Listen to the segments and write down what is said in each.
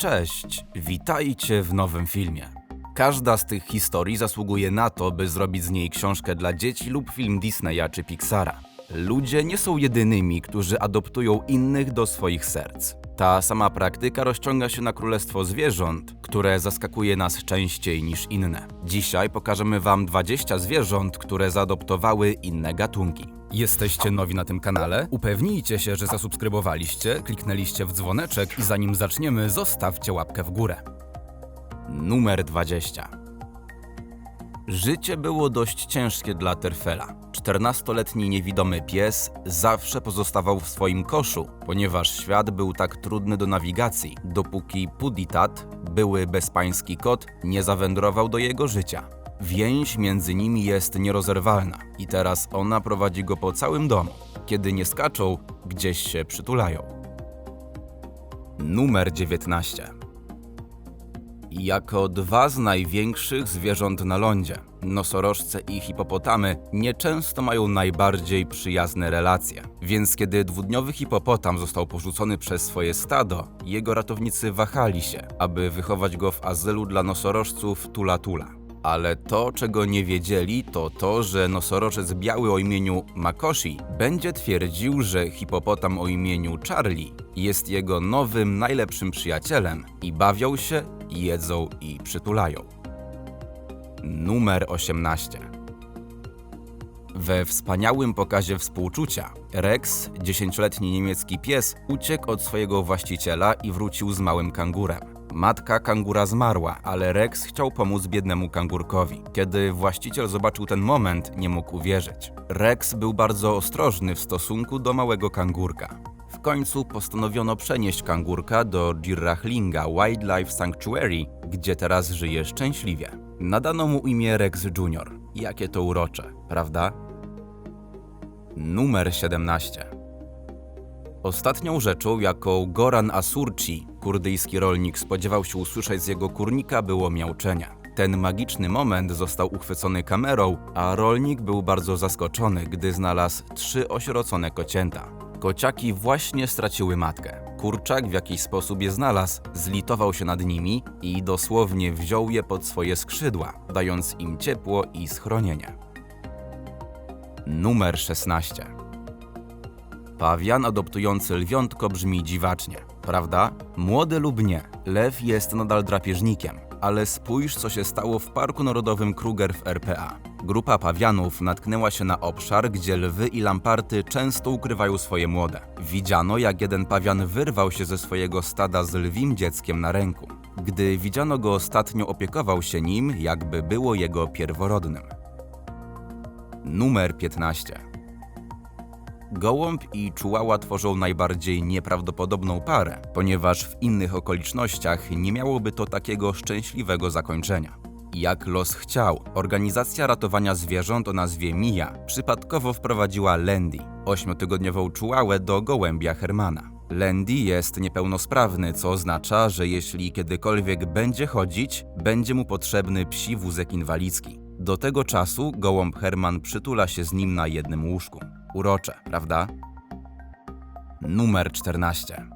Cześć, witajcie w nowym filmie. Każda z tych historii zasługuje na to, by zrobić z niej książkę dla dzieci lub film Disneya czy Pixara. Ludzie nie są jedynymi, którzy adoptują innych do swoich serc. Ta sama praktyka rozciąga się na królestwo zwierząt, które zaskakuje nas częściej niż inne. Dzisiaj pokażemy Wam 20 zwierząt, które zaadoptowały inne gatunki. Jesteście nowi na tym kanale? Upewnijcie się, że zasubskrybowaliście, kliknęliście w dzwoneczek i zanim zaczniemy, zostawcie łapkę w górę. Numer 20. Życie było dość ciężkie dla Terfela. 14-letni niewidomy pies zawsze pozostawał w swoim koszu, ponieważ świat był tak trudny do nawigacji, dopóki Puditat, były bezpański kot, nie zawędrował do jego życia. Więź między nimi jest nierozerwalna i teraz ona prowadzi go po całym domu. Kiedy nie skaczą, gdzieś się przytulają. Numer 19. Jako dwa z największych zwierząt na lądzie, nosorożce i hipopotamy nieczęsto mają najbardziej przyjazne relacje. Więc kiedy dwudniowy hipopotam został porzucony przez swoje stado, jego ratownicy wahali się, aby wychować go w azylu dla nosorożców Tula Tula. Ale to, czego nie wiedzieli, to to, że nosorożec biały o imieniu Makoshi będzie twierdził, że hipopotam o imieniu Charlie jest jego nowym, najlepszym przyjacielem i bawią się, jedzą i przytulają. Numer 18. We wspaniałym pokazie współczucia Rex, dziesięcioletni niemiecki pies, uciekł od swojego właściciela i wrócił z małym kangurem. Matka kangura zmarła, ale Rex chciał pomóc biednemu kangurkowi. Kiedy właściciel zobaczył ten moment, nie mógł uwierzyć. Rex był bardzo ostrożny w stosunku do małego kangurka. W końcu postanowiono przenieść kangurka do Girrachlinga Wildlife Sanctuary, gdzie teraz żyje szczęśliwie. Nadano mu imię Rex Jr. Jakie to urocze, prawda? Numer 17. Ostatnią rzeczą, jaką Goran Asurci, kurdyjski rolnik, spodziewał się usłyszeć z jego kurnika, było miauczenie. Ten magiczny moment został uchwycony kamerą, a rolnik był bardzo zaskoczony, gdy znalazł trzy osierocone kocięta. Kociaki właśnie straciły matkę. Kurczak w jakiś sposób je znalazł, zlitował się nad nimi i dosłownie wziął je pod swoje skrzydła, dając im ciepło i schronienie. Numer 16. Pawian adoptujący lwiątko brzmi dziwacznie, prawda? Młody lub nie, lew jest nadal drapieżnikiem, ale spójrz co się stało w Parku Narodowym Kruger w RPA. Grupa pawianów natknęła się na obszar, gdzie lwy i lamparty często ukrywają swoje młode. Widziano, jak jeden pawian wyrwał się ze swojego stada z lwim dzieckiem na ręku. Gdy widziano go ostatnio, opiekował się nim, jakby było jego pierworodnym. Numer 15. Gołąb i czułała tworzą najbardziej nieprawdopodobną parę, ponieważ w innych okolicznościach nie miałoby to takiego szczęśliwego zakończenia. Jak los chciał, organizacja ratowania zwierząt o nazwie Mia przypadkowo wprowadziła Landy, ośmiotygodniową czułałę do gołębia Hermana. Landy jest niepełnosprawny, co oznacza, że jeśli kiedykolwiek będzie chodzić, będzie mu potrzebny psi wózek inwalidzki. Do tego czasu gołąb Herman przytula się z nim na jednym łóżku. Urocze, prawda? Numer 14.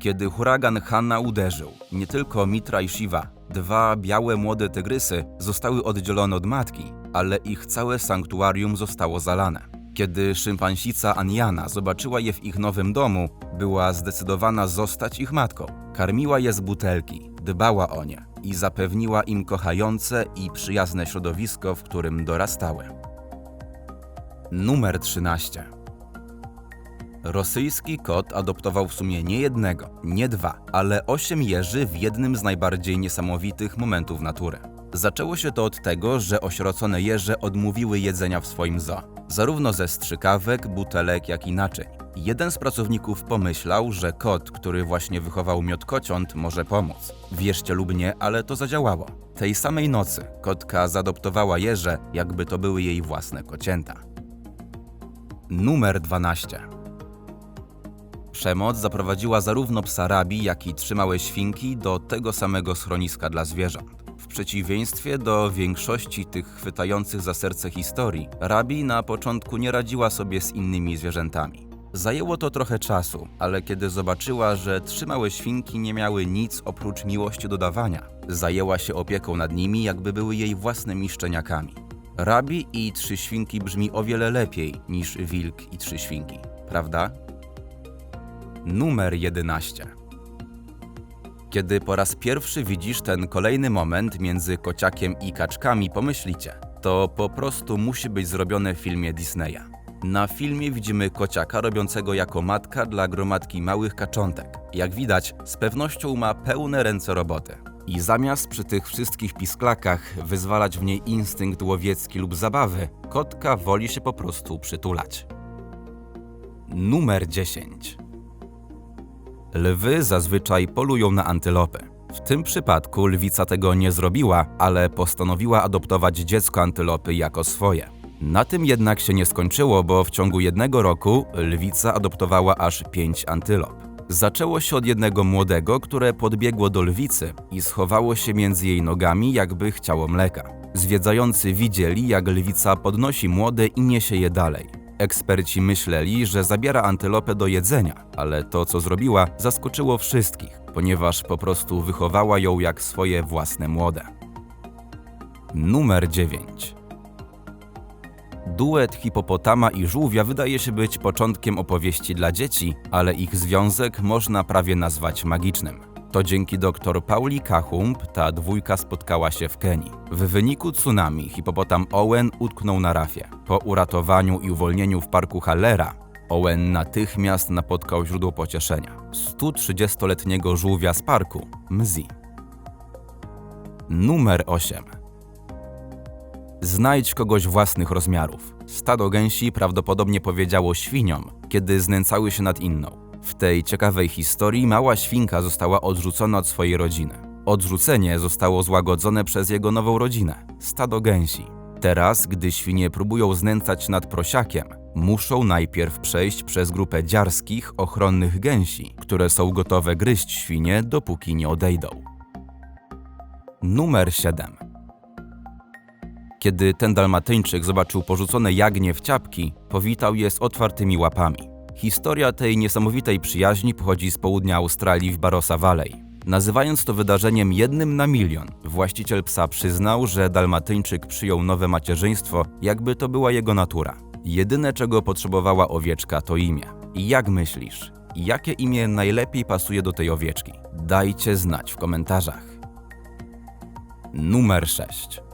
Kiedy huragan Hanna uderzył, nie tylko Mitra i Shiva, dwa białe młode tygrysy zostały oddzielone od matki, ale ich całe sanktuarium zostało zalane. Kiedy szympansica Aniana zobaczyła je w ich nowym domu, była zdecydowana zostać ich matką. Karmiła je z butelki, dbała o nie i zapewniła im kochające i przyjazne środowisko, w którym dorastały. Numer 13. Rosyjski kot adoptował w sumie nie jednego, nie dwa, ale osiem jeży w jednym z najbardziej niesamowitych momentów natury. Zaczęło się to od tego, że osierocone jeże odmówiły jedzenia w swoim zoo, zarówno ze strzykawek, butelek, jak i naczyń. Jeden z pracowników pomyślał, że kot, który właśnie wychował miod kociąt, może pomóc. Wierzcie lub nie, ale to zadziałało. Tej samej nocy kotka zadoptowała jeże, jakby to były jej własne kocięta. Numer 12. Przemoc zaprowadziła zarówno psa Rabi, jak i trzy małe świnki do tego samego schroniska dla zwierząt. W przeciwieństwie do większości tych chwytających za serce historii, Rabi na początku nie radziła sobie z innymi zwierzętami. Zajęło to trochę czasu, ale kiedy zobaczyła, że trzy małe świnki nie miały nic oprócz miłości do dawania, zajęła się opieką nad nimi, jakby były jej własnymi szczeniakami. Rabi i trzy świnki brzmi o wiele lepiej niż wilk i trzy świnki, prawda? Numer 11. Kiedy po raz pierwszy widzisz ten kolejny moment między kociakiem i kaczkami, pomyślicie, to po prostu musi być zrobione w filmie Disneya. Na filmie widzimy kociaka robiącego jako matka dla gromadki małych kaczątek. Jak widać, z pewnością ma pełne ręce roboty. I zamiast przy tych wszystkich pisklakach wyzwalać w niej instynkt łowiecki lub zabawy, kotka woli się po prostu przytulać. Numer 10. Lwy zazwyczaj polują na antylopy. W tym przypadku lwica tego nie zrobiła, ale postanowiła adoptować dziecko antylopy jako swoje. Na tym jednak się nie skończyło, bo w ciągu jednego roku lwica adoptowała aż pięć antylop. Zaczęło się od jednego młodego, które podbiegło do lwicy i schowało się między jej nogami, jakby chciało mleka. Zwiedzający widzieli, jak lwica podnosi młode i niesie je dalej. Eksperci myśleli, że zabiera antylopę do jedzenia, ale to, co zrobiła, zaskoczyło wszystkich, ponieważ po prostu wychowała ją jak swoje własne młode. Numer 9. Duet hipopotama i żółwia wydaje się być początkiem opowieści dla dzieci, ale ich związek można prawie nazwać magicznym. To dzięki dr Pauli Kahumb ta dwójka spotkała się w Kenii. W wyniku tsunami hipopotam Owen utknął na rafie. Po uratowaniu i uwolnieniu w parku Hallera Owen natychmiast napotkał źródło pocieszenia. 130-letniego żółwia z parku, Mzi. Numer 8. Znajdź kogoś własnych rozmiarów. Stado gęsi prawdopodobnie powiedziało świniom, kiedy znęcały się nad inną. W tej ciekawej historii mała świnka została odrzucona od swojej rodziny. Odrzucenie zostało złagodzone przez jego nową rodzinę stado gęsi. Teraz, gdy świnie próbują znęcać nad prosiakiem, muszą najpierw przejść przez grupę dziarskich, ochronnych gęsi, które są gotowe gryźć świnie, dopóki nie odejdą. Numer 7. Kiedy ten dalmatyńczyk zobaczył porzucone jagnię w ciapki, powitał je z otwartymi łapami. Historia tej niesamowitej przyjaźni pochodzi z południa Australii w Barossa Valley. Nazywając to wydarzeniem jednym na milion, właściciel psa przyznał, że dalmatyńczyk przyjął nowe macierzyństwo, jakby to była jego natura. Jedyne czego potrzebowała owieczka to imię. I jak myślisz, jakie imię najlepiej pasuje do tej owieczki? Dajcie znać w komentarzach. Numer 6.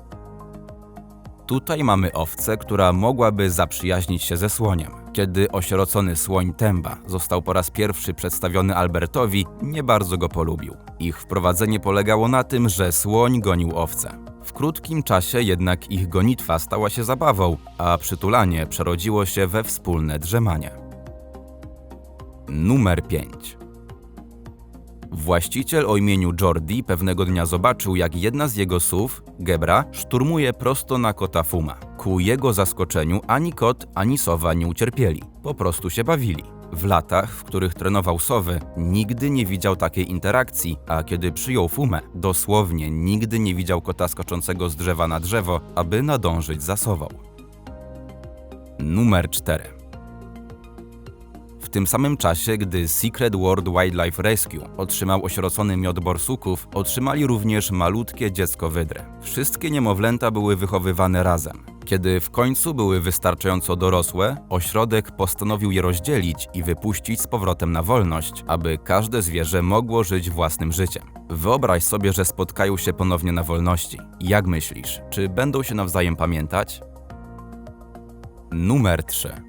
Tutaj mamy owcę, która mogłaby zaprzyjaźnić się ze słoniem. Kiedy osierocony słoń Temba został po raz pierwszy przedstawiony Albertowi, nie bardzo go polubił. Ich wprowadzenie polegało na tym, że słoń gonił owcę. W krótkim czasie jednak ich gonitwa stała się zabawą, a przytulanie przerodziło się we wspólne drzemanie. Numer 5. Właściciel o imieniu Jordi pewnego dnia zobaczył, jak jedna z jego sów, Gebra, szturmuje prosto na kota Fuma. Ku jego zaskoczeniu ani kot, ani sowa nie ucierpieli. Po prostu się bawili. W latach, w których trenował sowy, nigdy nie widział takiej interakcji, a kiedy przyjął Fumę, dosłownie nigdy nie widział kota skoczącego z drzewa na drzewo, aby nadążyć za sową. Numer 4. W tym samym czasie, gdy Secret World Wildlife Rescue otrzymał osierocony miod borsuków, otrzymali również malutkie dziecko wydry. Wszystkie niemowlęta były wychowywane razem. Kiedy w końcu były wystarczająco dorosłe, ośrodek postanowił je rozdzielić i wypuścić z powrotem na wolność, aby każde zwierzę mogło żyć własnym życiem. Wyobraź sobie, że spotkają się ponownie na wolności. Jak myślisz, czy będą się nawzajem pamiętać? Numer 3.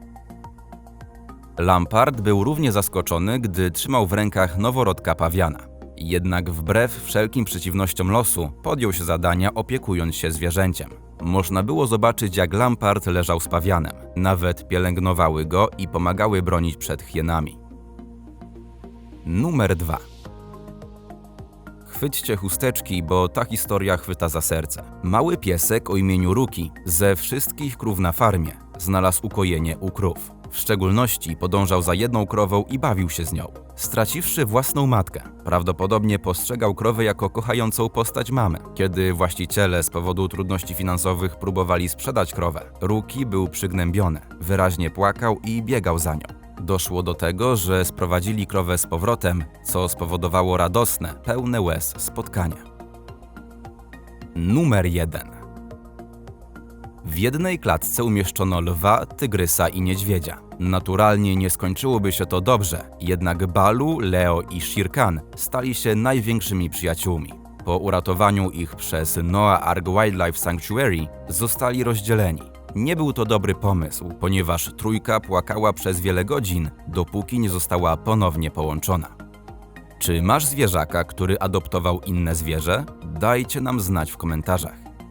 Lampard był równie zaskoczony, gdy trzymał w rękach noworodka pawiana. Jednak wbrew wszelkim przeciwnościom losu, podjął się zadania opiekując się zwierzęciem. Można było zobaczyć, jak Lampard leżał z pawianem. Nawet pielęgnowały go i pomagały bronić przed hienami. Numer 2. Chwyćcie chusteczki, bo ta historia chwyta za serce. Mały piesek o imieniu Ruki ze wszystkich krów na farmie znalazł ukojenie u krów. W szczególności podążał za jedną krową i bawił się z nią. Straciwszy własną matkę, prawdopodobnie postrzegał krowę jako kochającą postać mamy. Kiedy właściciele z powodu trudności finansowych próbowali sprzedać krowę, Ruki był przygnębiony, wyraźnie płakał i biegał za nią. Doszło do tego, że sprowadzili krowę z powrotem, co spowodowało radosne, pełne łez spotkanie. Numer 1 w jednej klatce umieszczono lwa, tygrysa i niedźwiedzia. Naturalnie nie skończyłoby się to dobrze, jednak Balu, Leo i Shere Khan stali się największymi przyjaciółmi. Po uratowaniu ich przez Noah Ark Wildlife Sanctuary zostali rozdzieleni. Nie był to dobry pomysł, ponieważ trójka płakała przez wiele godzin, dopóki nie została ponownie połączona. Czy masz zwierzaka, który adoptował inne zwierzę? Dajcie nam znać w komentarzach.